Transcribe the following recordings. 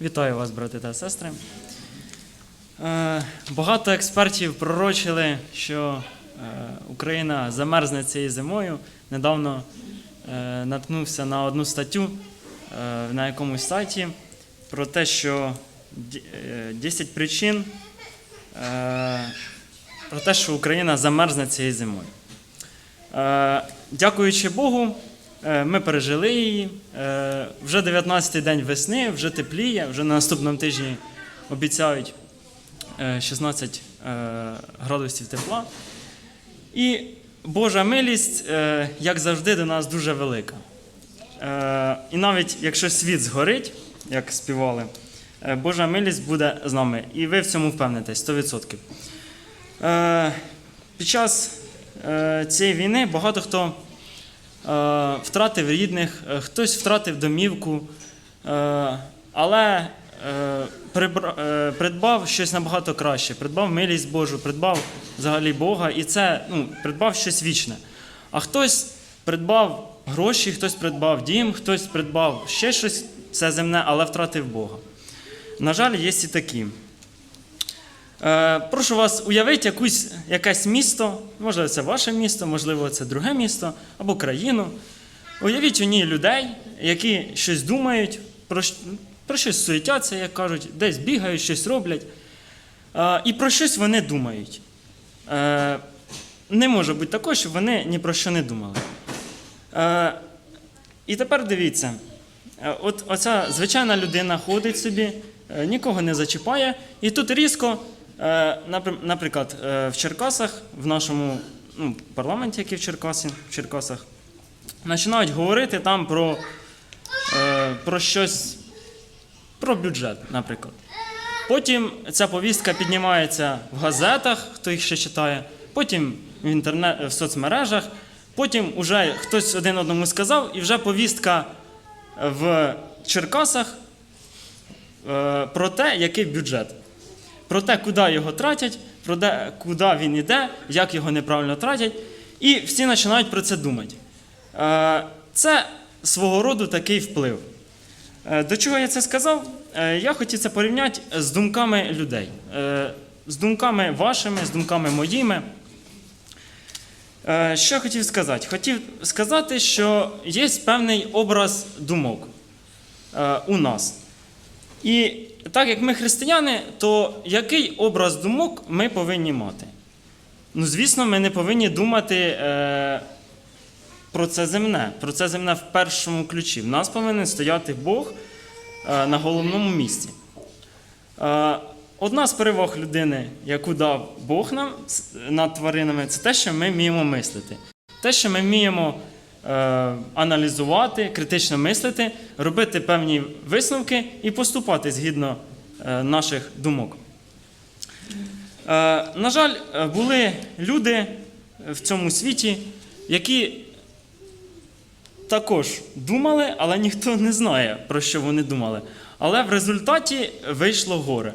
Вітаю вас, брати та сестри. Е, Багато експертів пророчили, що е, Україна замерзне цією зимою. Недавно е, наткнувся на одну статтю на якомусь сайті про те, що е, 10 причин про те, що Україна замерзне цією зимою. Дякуючи Богу, ми пережили її. Е, Вже 19-й день весни, вже тепліє, вже на наступному тижні обіцяють е, 16 е, градусів тепла. І Божа милість, е, як завжди, до нас дуже велика. Е, І навіть якщо світ згорить, як співали, е, Божа милість буде з нами. І ви в цьому впевнитесь 100%. Е, Під час е, цієї війни багато хто е, втратив рідних, е, хтось втратив домівку, е, але е, е, придбав щось набагато краще, придбав милість Божу, придбав взагалі Бога, і це ну, придбав щось вічне. А хтось придбав гроші, хтось придбав дім, хтось придбав ще щось все земне, але втратив Бога. На жаль, є і такі. Е, прошу вас уявити якусь, якесь місто, можливо, це ваше місто, можливо, це друге місто або країну. Уявіть у ній людей, які щось думають, про, про щось суетяться, як кажуть, десь бігають, щось роблять. Е, і про щось вони думають. Е, не може бути такого, щоб вони ні про що не думали. І тепер дивіться: от оця звичайна людина ходить собі, нікого не зачіпає, і тут різко, наприклад, е, в Черкасах, в нашому ну, парламенті, який в Черкасі, в Черкасах, починають говорити там про, е, про щось, про бюджет, наприклад. Потім ця повістка піднімається в газетах, хто їх ще читає, потім в інтернет, в соцмережах, потім уже хтось один одному сказав, і вже повістка в Черкасах е, про те, який бюджет, про те, куди його тратять, про те, куди він іде, як його неправильно тратять. І всі починають про це думати. Е, Це свого роду такий вплив. Е, До чого я це сказав? Е, Я хотів це порівняти з думками людей, з думками вашими, з думками моїми. Що хотів сказати? Хотів сказати, що є певний образ думок у нас. І так як ми християни, то який образ думок ми повинні мати? Ну, звісно, ми не повинні думати е, про це земне, про це земне в першому ключі. В нас повинен стояти Бог е, на головному місці. Е, Одна з переваг людини, яку дав Бог нам над тваринами, це те, що ми вміємо мислити. Те, що ми вміємо е, аналізувати, критично мислити, робити певні висновки і поступати згідно е, наших думок. Е, на жаль, е, були люди в цьому світі, які також думали, але ніхто не знає, про що вони думали. Але в результаті вийшло горе.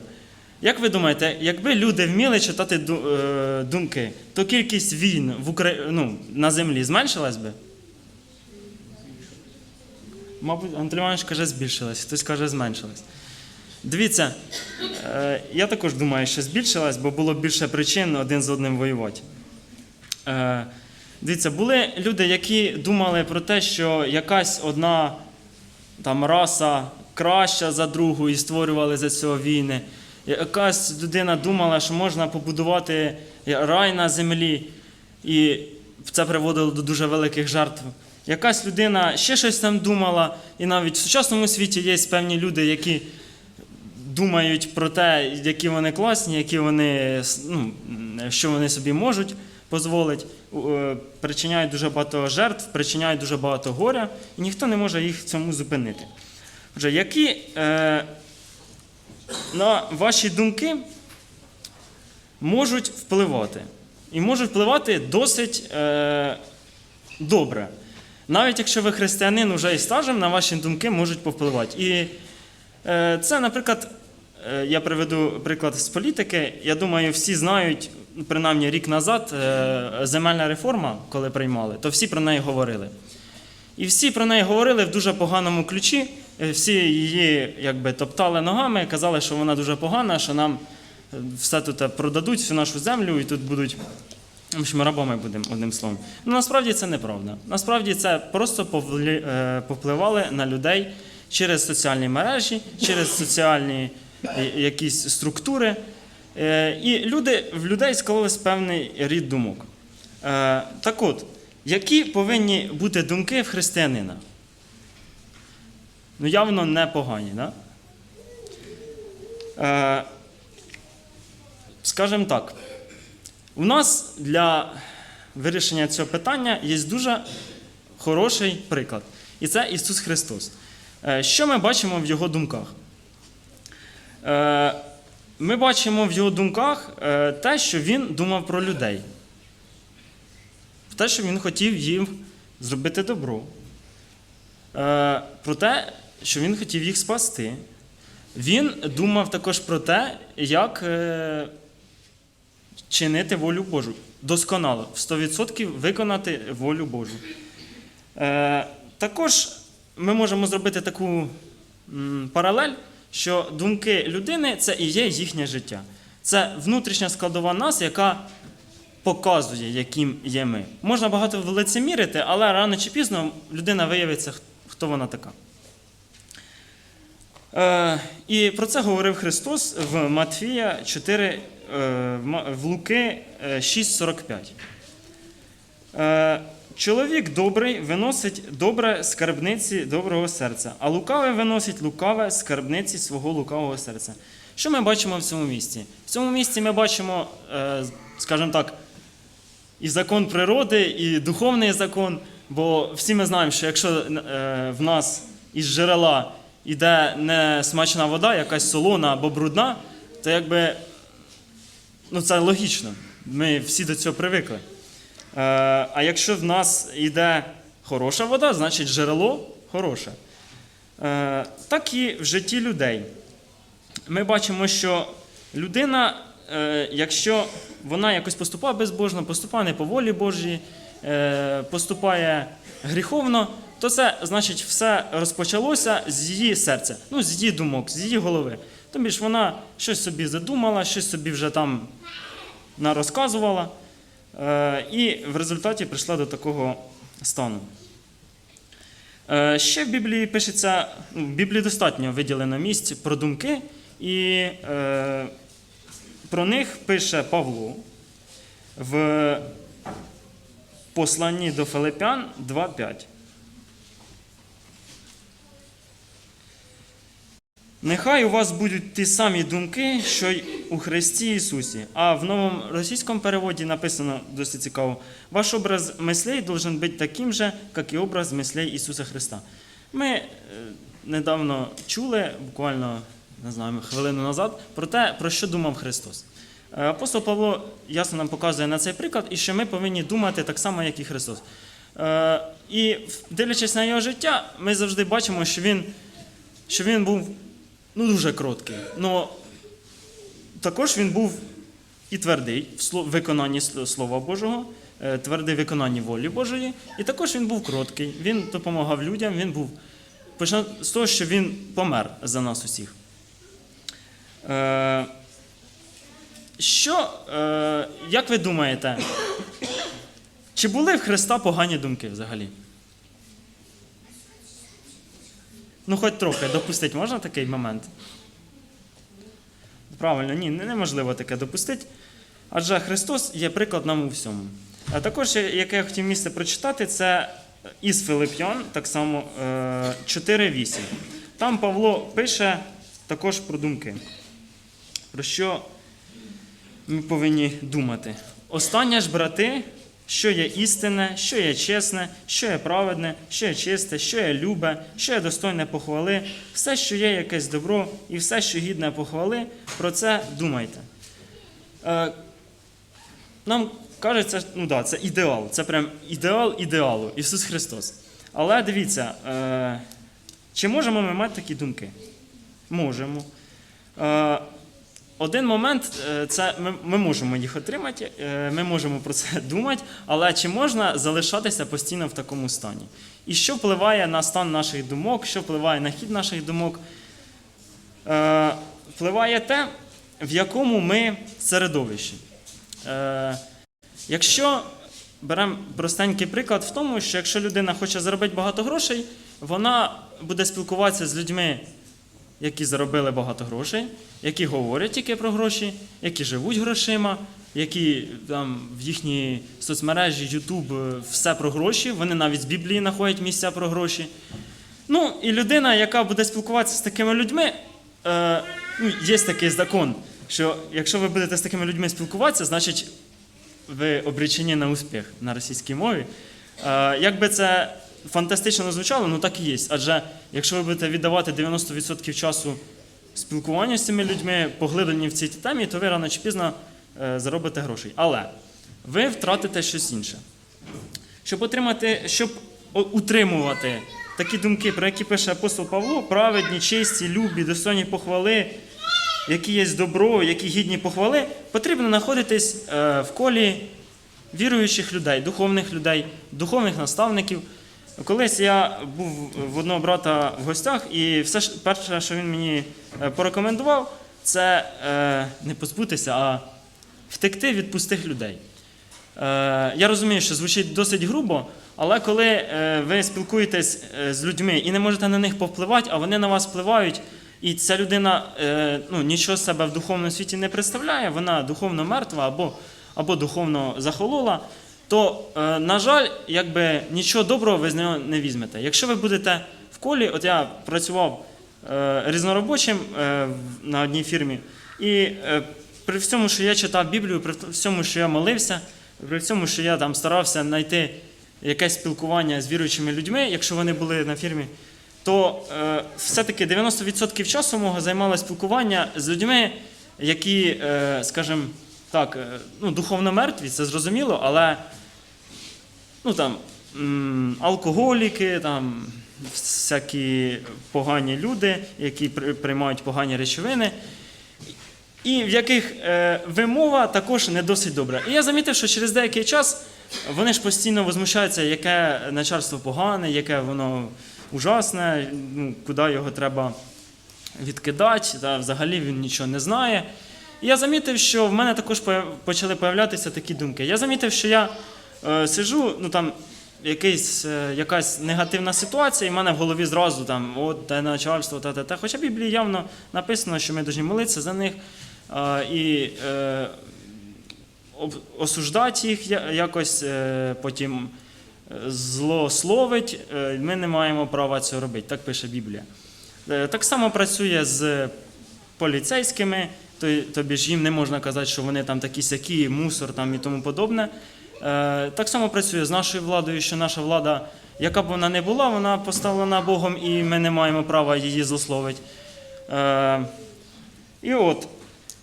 Як ви думаєте, якби люди вміли читати е, думки, то кількість війн в Укра... ну, на землі зменшилась би? Мабуть, Анатолій Іванович каже, збільшилась, хтось каже, зменшилась. Дивіться, е, я також думаю, що збільшилась, бо було більше причин один з одним воювати. Е, Дивіться, були люди, які думали про те, що якась одна там раса краща за другу і створювали за цього війни. Якась людина думала, що можна побудувати рай на землі, і це приводило до дуже великих жертв. Якась людина ще щось там думала, і навіть в сучасному світі є певні люди, які думають про те, які вони класні, які вони, ну, що вони собі можуть дозволити, причиняють дуже багато жертв, причиняють дуже багато горя, і ніхто не може їх цьому зупинити. Отже, які е, на ваші думки можуть впливати? І можуть впливати досить е, добре. Навіть якщо ви християнин уже із стажем, на ваші думки можуть повпливати. І е, це, наприклад, е, я приведу приклад з політики. Я думаю, всі знають, принаймні рік назад, е, земельна реформа, коли приймали, то всі про неї говорили. І всі про неї говорили в дуже поганому ключі, всі її якби, топтали ногами, казали, що вона дуже погана, що нам все тут продадуть, всю нашу землю, і тут будуть. В общем, рабами будемо одним словом. Ну насправді це неправда. Насправді це просто е, повпливали на людей через соціальні мережі, через соціальні е, якісь структури. Е, І люди, в людей склалось певний рід думок. Так от, які повинні бути думки в християнина? Ну, явно непогані, да? Е, Скажімо так, у нас для вирішення цього питання є дуже хороший приклад. І це Ісус Христос. Е, Що ми бачимо в Його думках? Е, Ми бачимо в його думках е, те, що він думав про людей. Те, що він хотів їм зробити добро. Про те, що він хотів їх спасти. Він думав також про те, як чинити волю Божу. Досконало, в 100% виконати волю Божу. Е, Також ми можемо зробити таку м, паралель, що думки людини це і є їхнє життя. Це внутрішня складова нас, яка показує, яким є ми. Можна багато лицемірити, але рано чи пізно людина виявиться, хто вона така. Е, і про це говорив Христос в Матфія 4, е, в Ма- Луки е, 6,45. Е, Чоловік добрий виносить добре скарбниці доброго серця, а лукавий виносить лукаве скарбниці свого лукавого серця. Що ми бачимо в цьому місці? В цьому місці ми бачимо, е, скажімо так, і закон природи, і духовний закон. Бо всі ми знаємо, що якщо е, в нас із джерела йде не смачна вода, якась солона або брудна, то якби ну, це логічно. Ми всі до цього привикли. Е, а якщо в нас йде хороша вода, значить джерело хороше. Е, так і в житті людей. Ми бачимо, що людина, е, якщо вона якось поступає безбожно, поступає не по волі Божій, поступає гріховно, то це значить все розпочалося з її серця, ну, з її думок, з її голови. Тобі ж вона щось собі задумала, щось собі вже там нарозказувала, е, і в результаті прийшла до такого стану. Е, Ще в Біблії пишеться, ну, в Біблії достатньо виділено місць про думки, і е, про них пише Павло в посланні до Филипян 2.5. Нехай у вас будуть ті самі думки, що й у Христі Ісусі. А в новому російському переводі написано досить цікаво: ваш образ мислей должен бути таким же, як і образ мислей Ісуса Христа. Ми е, недавно чули, буквально не знаю, хвилину назад, про те, про що думав Христос. Е, Апостол Павло ясно нам показує на цей приклад, і що ми повинні думати так само, як і Христос. Е, І дивлячись на його життя, ми завжди бачимо, що він, що він був ну, дуже кроткий. Но також він був і твердий в виконанні Слова Божого, е, твердий в виконанні волі Божої. І також він був кроткий, він допомагав людям, він був. Почав з того, що він помер за нас усіх. Е, Що, е, як ви думаєте, чи були в Христа погані думки взагалі? Ну, хоч трохи допустити можна такий момент? Правильно, ні, неможливо таке допустити. Адже Христос є приклад нам у всьому. А також, яке я хотів місце прочитати, це із Филип'ян, так само е, 4.8. Там Павло пише також про думки. Про що ми повинні думати. Останнє ж, брати, що є істинне, що є чесне, що є праведне, що є чисте, що є любе, що є достойне похвали, все, що є якесь добро, і все, що гідне похвали, про це думайте. Е, нам кажеться, ну да, це ідеал, це прям ідеал ідеалу, Ісус Христос. Але дивіться, е, чи можемо ми мати такі думки? Можемо. Один момент е, це ми, ми можемо їх отримати, е, ми можемо про це думати, але чи можна залишатися постійно в такому стані? і що впливає на стан наших думок, що впливає на хід наших думок. Е, впливає те, в якому ми середовищі. Якщо беремо простенький приклад в тому, що якщо людина хоче заробити багато грошей, вона буде спілкуватися з людьми, які заробили багато грошей, які говорять тільки про гроші, які живуть грошима, які там в їхній соцмережі, Ютуб, е, все про гроші, вони навіть з Біблії знаходять місця про гроші. Ну, і людина, яка буде спілкуватися з такими людьми, е, ну, є такий закон, що якщо ви будете з такими людьми спілкуватися, значить ви обречені на успіх на російській мові. Е, як би це фантастично звучало, ну так і є. Адже якщо ви будете віддавати 90% часу спілкуванню з цими людьми, поглиблені в цій темі, то ви рано чи пізно е, заробите грошей. Але ви втратите щось інше. Щоб отримати, щоб утримувати такі думки, про які пише апостол Павло, праведні, чисті, любі, достойні похвали, які є добро, які гідні похвали, потрібно знаходитись е, в колі віруючих людей, духовних людей, духовних наставників. Колись я був в одного брата в гостях, і все перше, що він мені е, порекомендував, це е, не позбутися, а втекти від пустих людей. Е, Я розумію, що звучить досить грубо, але коли ви спілкуєтесь з людьми і не можете на них повпливати, а вони на вас впливають, і ця людина ну, нічого себе в духовному світі не представляє, вона духовно мертва або, або духовно захолола, то, е, на жаль, якби нічого доброго ви з нього не візьмете. Якщо ви будете в колі, от я працював е, різноробочим е, на одній фірмі, і при всьому, що я читав Біблію, при всьому, що я молився, при всьому, що я там старався знайти якесь спілкування з віруючими людьми, якщо вони були на фірмі, то все-таки 90% часу мого займало спілкування з людьми, які, скажімо так, ну, духовно мертві, це зрозуміло, але ну, там, алкоголіки, там, всякі погані люди, які приймають погані речовини і в яких е, вимова також не досить добра. І я замітив, що через деякий час вони ж постійно возмущаються, яке начальство погане, яке воно ужасне, ну, куди його треба відкидати, та взагалі він нічого не знає. І я замітив, що в мене також почали появлятися такі думки. Я замітив, що я сижу, ну там якийсь, е, якась негативна ситуація, і в мене в голові зразу там, от те начальство, те, те, те. Хоча в Біблії явно написано, що ми повинні молитися за них е, і е, осуждати їх якось, е, потім е, злословить. Е, Ми не маємо права цього робити. Так пише Біблія. Е, Так само працює з поліцейськими, тобі ж їм не можна казати, що вони там такі сякі, мусор там і тому подобне. Е, Так само працює з нашою владою, що наша влада, яка б вона не була, вона поставлена Богом, і ми не маємо права її злословити. Е, І от,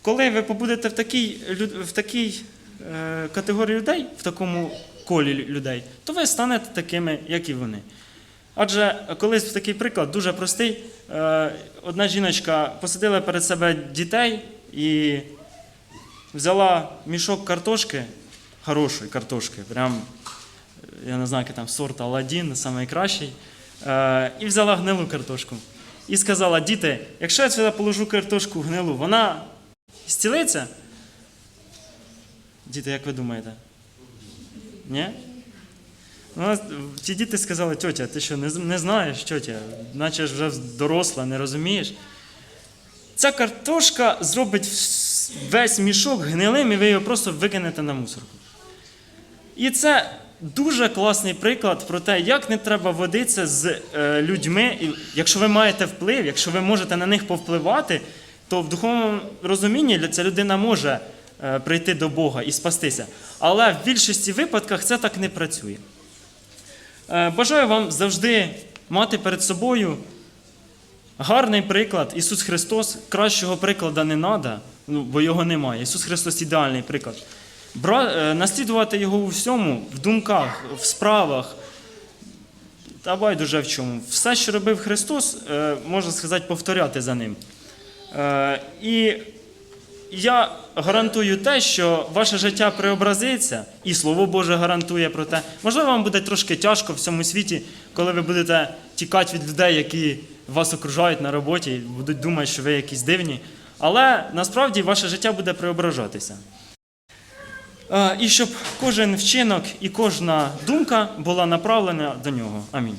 коли ви побудете в такій, в такій е, категорії людей, в такому колі людей, то ви станете такими, як і вони. Адже колись такий приклад дуже простий. Одна жіночка посадила перед себе дітей і взяла мішок картошки, хорошої картошки, прям, е, я не знаю, який там сорт Аладдін, найкращий, і взяла гнилу картошку. І сказала: діти, якщо я сюди положу картошку гнилу, вона зцілиться? Діти, як ви думаєте? Ні? Ну, ті діти сказали, тьотя, ти що, не, не знаєш, тьотя, наче ж вже доросла, не розумієш. Ця картошка зробить весь мішок гнилим, і ви його просто викинете на мусорку. І це дуже класний приклад про те, як не треба водитися з е, людьми. Якщо ви маєте вплив, якщо ви можете на них повпливати, то в духовному розумінні ця людина може е, прийти до Бога і спастися. Але в більшості випадках це так не працює. Е, Бажаю вам завжди мати перед собою гарний приклад. Ісус Христос, кращого прикладу не треба, ну, бо його немає. Ісус Христос ідеальний приклад. Е, наслідувати його у всьому, в думках, в справах та байдуже в чому. Все, що робив Христос, е, можна сказати, повторяти за ним. Е, і я гарантую те, що ваше життя преобразиться, і Слово Боже гарантує про те. Можливо, вам буде трошки тяжко в цьому світі, коли ви будете тікати від людей, які вас окружають на роботі, і будуть думати, що ви якісь дивні. Але насправді ваше життя буде преображатися. Е, і щоб кожен вчинок і кожна думка була направлена до нього. Амінь.